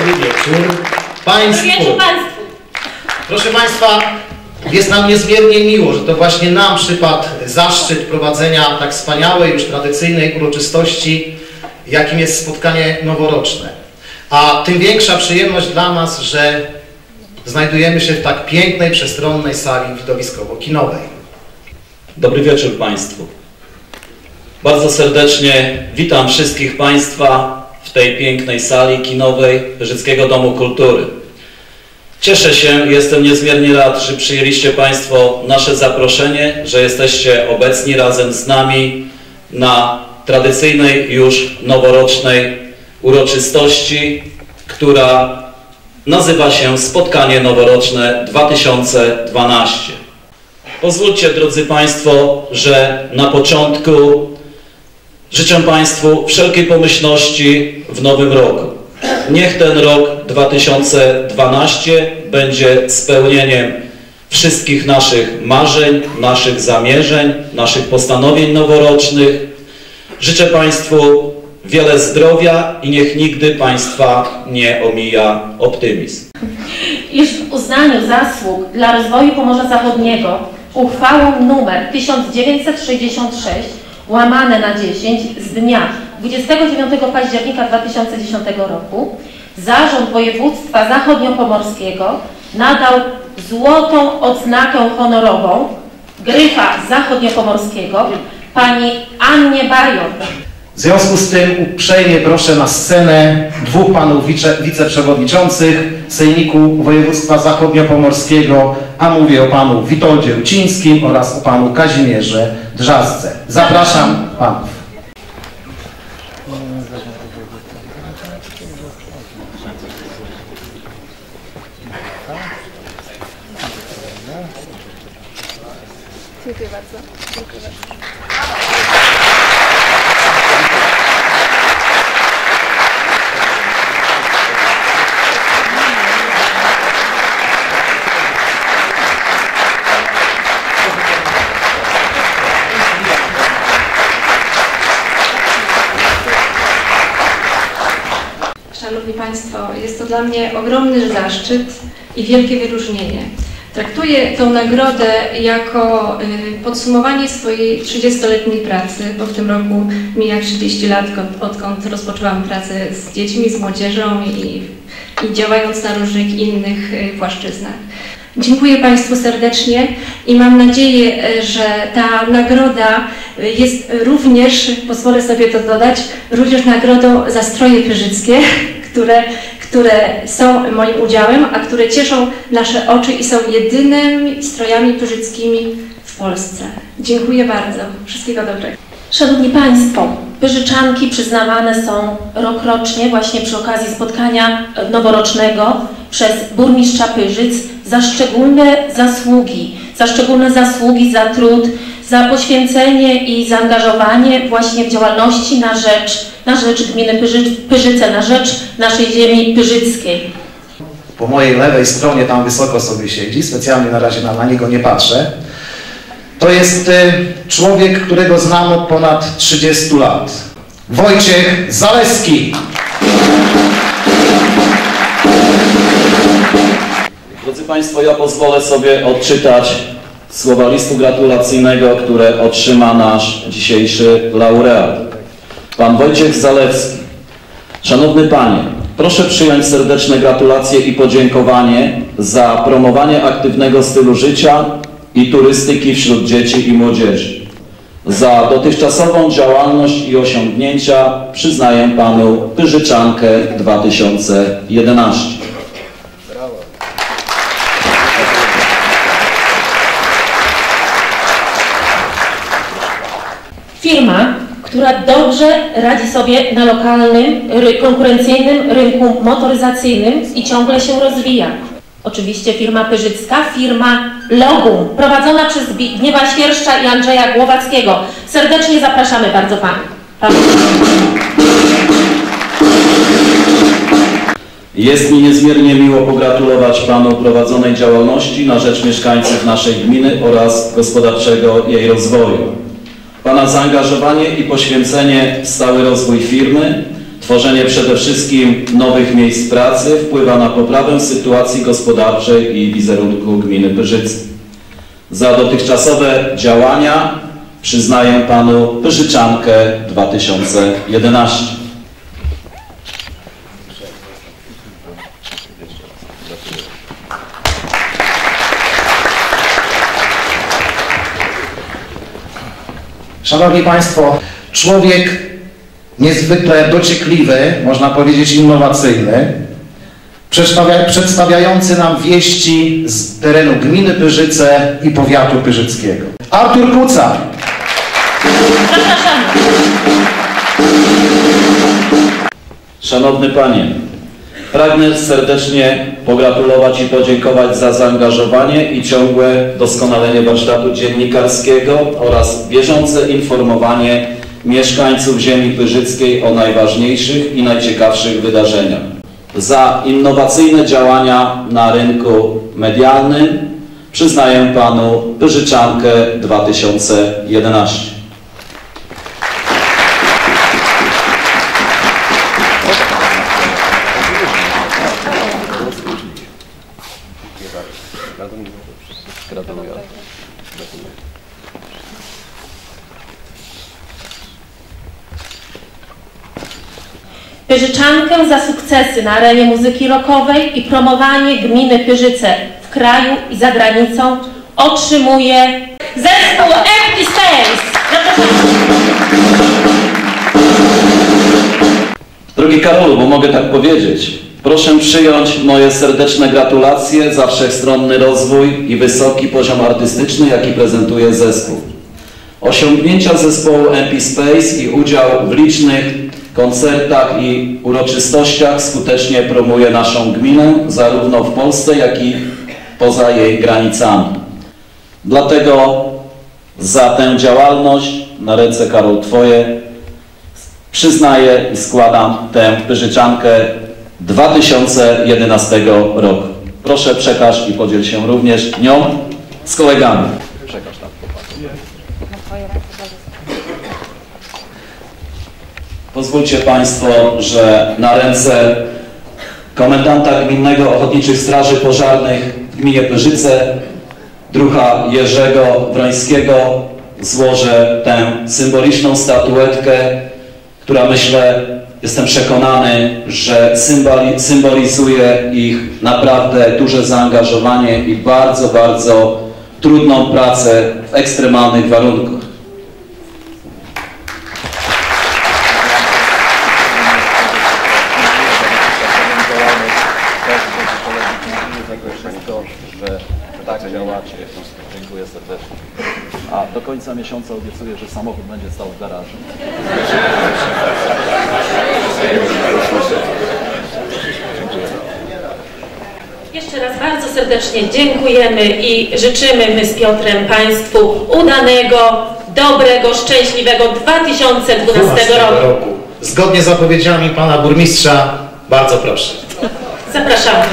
Dobry wieczór Dobry Państwu. wieczór Państwu. Proszę Państwa, jest nam niezmiernie miło, że to właśnie nam przypadł zaszczyt prowadzenia tak wspaniałej, już tradycyjnej uroczystości, jakim jest spotkanie noworoczne. A tym większa przyjemność dla nas, że znajdujemy się w tak pięknej, przestronnej sali widowiskowo-kinowej. Dobry wieczór Państwu. Bardzo serdecznie witam wszystkich Państwa w tej pięknej sali kinowej Pyrzyckiego Domu Kultury. Cieszę się, jestem niezmiernie rad, że przyjęliście Państwo nasze zaproszenie, że jesteście obecni razem z nami na tradycyjnej już noworocznej uroczystości, która nazywa się Spotkanie Noworoczne 2012. Pozwólcie, drodzy Państwo, że na początku życzę Państwu wszelkiej pomyślności w nowym roku. Niech ten rok 2012 będzie spełnieniem wszystkich naszych marzeń, naszych zamierzeń, naszych postanowień noworocznych. Życzę Państwu wiele zdrowia i niech nigdy Państwa nie omija optymizm. Iż w uznaniu zasług dla rozwoju Pomorza Zachodniego uchwałą nr 1966 łamane na 10 z dnia 29 października 2010 roku Zarząd Województwa Zachodniopomorskiego nadał złotą odznakę honorową Gryfa Zachodniopomorskiego pani Annie Bajon. W związku z tym uprzejmie proszę na scenę dwóch panów wice, wiceprzewodniczących Sejmiku Województwa Zachodniopomorskiego, a mówię o panu Witoldzie Rucińskim oraz o panu Kazimierze Drzazdze. Zapraszam panów. Dziękuję bardzo. Dziękuję bardzo. Szanowni Państwo, jest to dla mnie ogromny zaszczyt i wielkie wyróżnienie. Traktuję tę nagrodę jako y, podsumowanie swojej 30-letniej pracy, bo w tym roku mija 30 lat, odkąd- rozpoczęłam pracę z dziećmi, z młodzieżą i, i działając na różnych innych y, płaszczyznach. Dziękuję Państwu serdecznie i mam nadzieję, y, że ta nagroda jest również, pozwolę sobie to dodać, również nagrodą za stroje pyrzyckie, które które są moim udziałem, a które cieszą nasze oczy i są jedynymi strojami pyrzyckimi w Polsce. Dziękuję bardzo. Wszystkiego dobrego. Szanowni Państwo, Pyżyczanki przyznawane są rokrocznie właśnie przy okazji spotkania noworocznego przez burmistrza Pyrzyc za szczególne zasługi, za szczególne zasługi, za trud, za poświęcenie i zaangażowanie właśnie w działalności na rzecz, na rzecz gminy Pyrzy, Pyrzyce, na rzecz naszej ziemi pyrzyckiej. Po mojej lewej stronie, tam wysoko sobie siedzi, specjalnie na razie na, na niego nie patrzę. To jest y, człowiek, którego znam od ponad 30 lat. Wojciech Zaleski. Drodzy Państwo, ja pozwolę sobie odczytać słowa listu gratulacyjnego, które otrzyma nasz dzisiejszy laureat. Pan Wojciech Zalewski. Szanowny Panie, proszę przyjąć serdeczne gratulacje i podziękowanie za promowanie aktywnego stylu życia i turystyki wśród dzieci i młodzieży. Za dotychczasową działalność i osiągnięcia przyznaję Panu Pyżyczankę 2011. Firma, która dobrze radzi sobie na lokalnym, konkurencyjnym rynku motoryzacyjnym i ciągle się rozwija. Oczywiście firma Pyrzycka, firma Logum, prowadzona przez Zbigniewa Świerszcza i Andrzeja Głowackiego. Serdecznie zapraszamy bardzo Pani. Pan. Jest mi niezmiernie miło pogratulować Panu prowadzonej działalności na rzecz mieszkańców naszej gminy oraz gospodarczego jej rozwoju. Pana zaangażowanie i poświęcenie w stały rozwój firmy, Tworzenie przede wszystkim nowych miejsc pracy wpływa na poprawę sytuacji gospodarczej i wizerunku gminy Pyrzyce. Za dotychczasowe działania przyznaję panu Pyrzyczankę 2011. Szanowni Państwo, człowiek niezwykle dociekliwy, można powiedzieć innowacyjny, przedstawia, przedstawiający nam wieści z terenu gminy Pyrzyce i powiatu pyrzyckiego. Artur Kuca. Zapraszamy. Szanowny Panie, pragnę serdecznie pogratulować i podziękować za zaangażowanie i ciągłe doskonalenie warsztatu dziennikarskiego oraz bieżące informowanie mieszkańców ziemi pyrzyckiej o najważniejszych i najciekawszych wydarzeniach. Za innowacyjne działania na rynku medialnym przyznaję Panu Pyrzyczankę 2011. Pyrzyczankę za sukcesy na arenie muzyki rockowej i promowanie gminy Pyrzyce w kraju i za granicą otrzymuje zespół Empty Space. Drogi Karolu, bo mogę tak powiedzieć, proszę przyjąć moje serdeczne gratulacje za wszechstronny rozwój i wysoki poziom artystyczny, jaki prezentuje zespół. Osiągnięcia zespołu MP Space i udział w licznych koncertach i uroczystościach skutecznie promuje naszą gminę, zarówno w Polsce, jak i poza jej granicami. Dlatego za tę działalność na ręce Karol Twoje przyznaję i składam tę Pyrzyczankę 2011 roku. Proszę przekaż i podziel się również nią z kolegami. Pozwólcie Państwo, że na ręce komendanta Gminnego Ochotniczych Straży Pożarnych w gminie Pyrzyce, druha Jerzego Wrońskiego, złożę tę symboliczną statuetkę, która myślę, jestem przekonany, że symboli, symbolizuje ich naprawdę duże zaangażowanie i bardzo, bardzo trudną pracę w ekstremalnych warunkach. Dziękuję serdecznie. A do końca miesiąca obiecuję, że samochód będzie stał w garażu. Jeszcze raz bardzo serdecznie dziękujemy i życzymy my z Piotrem Państwu udanego, dobrego, szczęśliwego 2012 roku. Zgodnie z zapowiedziami Pana Burmistrza, bardzo proszę. Zapraszamy.